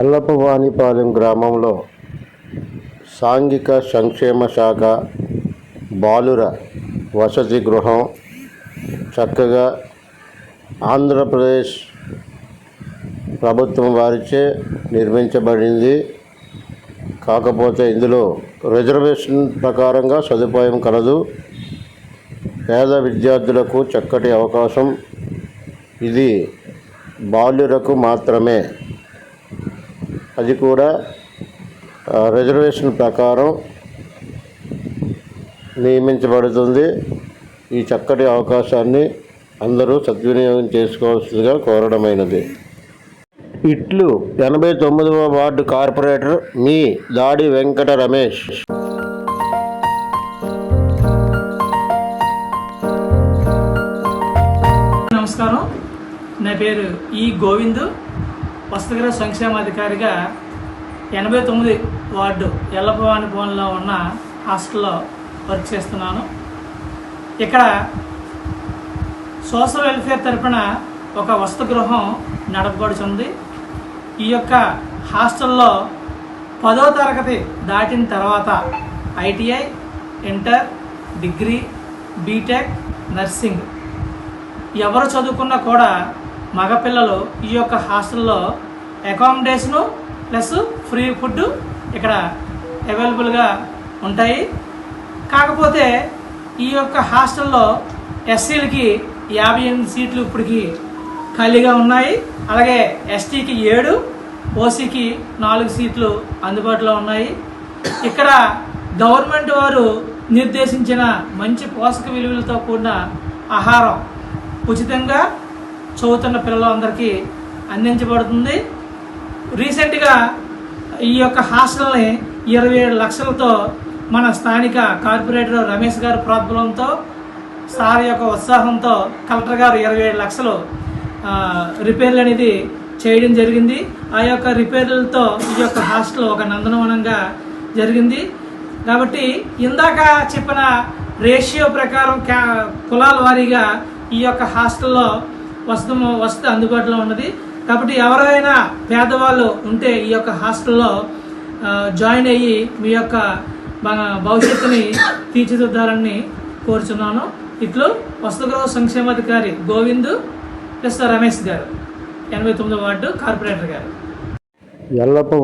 ఎల్లప్పవానిపాలెం గ్రామంలో సాంఘిక సంక్షేమ శాఖ బాలుర వసతి గృహం చక్కగా ఆంధ్రప్రదేశ్ ప్రభుత్వం వారిచే నిర్మించబడింది. కాకపోతే ఇందులో రిజర్వేషన్ ప్రకారంగా సదుపాయం కలదు. పేద విద్యార్థులకు చక్కటి అవకాశం. ఇది బాలురకు మాత్రమే. అది కూడా రిజర్వేషన్ ప్రకారం నియమించబడుతుంది. ఈ చక్కటి అవకాశాన్ని అందరూ సద్వినియోగం చేసుకోవాల్సిందిగా కోరడమైనది. ఇట్లు ఎనభై తొమ్మిదవ వార్డు కార్పొరేటర్ మీ దాడి వెంకట రమేష్. నమస్కారం. నా పేరు ఈ గోవింద్. వస్త్రగర సంక్షేమాధికారిగా ఎనభై తొమ్మిది వార్డు ఎల్లభవాని భవన్లో ఉన్న హాస్టల్లో వర్క్ చేస్తున్నాను. ఇక్కడ సోషల్ వెల్ఫేర్ తరపున ఒక వసతిగృహం నడపబడుతుంది ఈ యొక్క హాస్టల్లో పదో తరగతి దాటిన తర్వాత ITI inter degree BTech nursing ఎవరు చదువుకున్నా కూడా మగపిల్లలు ఈ యొక్క హాస్టల్లో అకామిడేషను ప్లస్ ఫ్రీ ఫుడ్ ఇక్కడ అవైలబుల్గా ఉంటాయి. కాకపోతే ఈ యొక్క హాస్టల్లో ఎస్సీలకి యాభై ఎనిమిది సీట్లు ఇప్పటికి ఖాళీగా ఉన్నాయి. అలాగే ఎస్టీకి ఏడు ఓసీకి నాలుగు సీట్లు అందుబాటులో ఉన్నాయి. ఇక్కడ గవర్నమెంట్ వారు నిర్దేశించిన మంచి పోషక విలువలతో కూడిన ఆహారం ఉచితంగా చదువుతున్న పిల్లలందరికీ అందించబడుతుంది. రీసెంట్గా ఈ యొక్క హాస్టల్ని ఇరవై ఏడు లక్షలతో మన స్థానిక కార్పొరేటర్ రమేష్ గారి ప్రోద్బలంతో సార్ యొక్క ఉత్సాహంతో కలెక్టర్ గారు ఇరవై ఏడు లక్షలు రిపేర్లు అనేది చేయడం జరిగింది. ఆ యొక్క రిపేర్లతో ఈ యొక్క హాస్టల్ ఒక నందనవనంగా జరిగింది. కాబట్టి ఇందాక చెప్పిన రేషియో ప్రకారం క్యా కులాల వారీగా ఈ యొక్క హాస్టల్లో వస్తము వసతి అందుబాటులో ఉన్నది. కాబట్టి ఎవరైనా పేదవాళ్ళు ఉంటే ఈ యొక్క హాస్టల్లో జాయిన్ అయ్యి మీ యొక్క భవిష్యత్తుని తీర్చిదిద్దాలని కోరుచున్నాను. ఇట్లు వసతిగృహ సంక్షేమాధికారి గోవింద్ ప్లస్ రమేష్ గారు ఎనభై తొమ్మిదో వార్డు కార్పొరేటర్ గారు. ఎల్లప్ప